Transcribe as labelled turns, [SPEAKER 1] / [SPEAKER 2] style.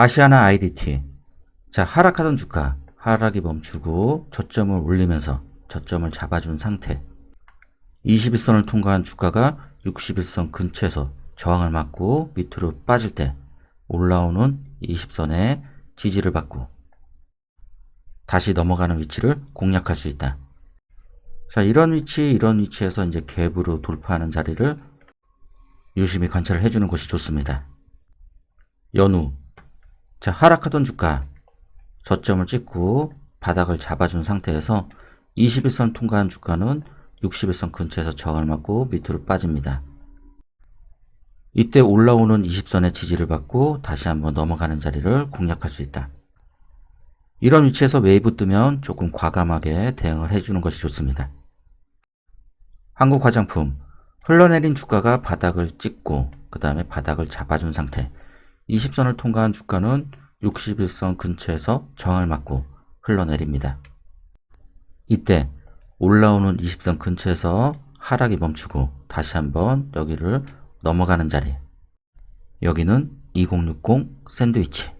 [SPEAKER 1] 아시아나 IDT. 자, 하락하던 주가, 하락이 멈추고 저점을 올리면서 저점을 잡아준 상태. 21선을 통과한 주가가 61선 근처에서 저항을 맞고 밑으로 빠질 때 올라오는 20선의 지지를 받고 다시 넘어가는 위치를 공략할 수 있다. 자, 이런 위치, 이런 위치에서 이제 갭으로 돌파하는 자리를 유심히 관찰을 해주는 것이 좋습니다. 연우. 자, 하락하던 주가 저점을 찍고 바닥을 잡아준 상태에서 21선 통과한 주가는 61선 근처에서 저항을 맞고 밑으로 빠집니다. 이때 올라오는 20선의 지지를 받고 다시 한번 넘어가는 자리를 공략할 수 있다. 이런 위치에서 웨이브 뜨면 조금 과감하게 대응을 해주는 것이 좋습니다. 한국 화장품 흘러내린 주가가 바닥을 찍고 그 다음에 바닥을 잡아준 상태 20선을 통과한 주가는 61선 근처에서 저항을 맞고 흘러내립니다. 이때 올라오는 20선 근처에서 하락이 멈추고 다시 한번 여기를 넘어가는 자리 여기는 2060 샌드위치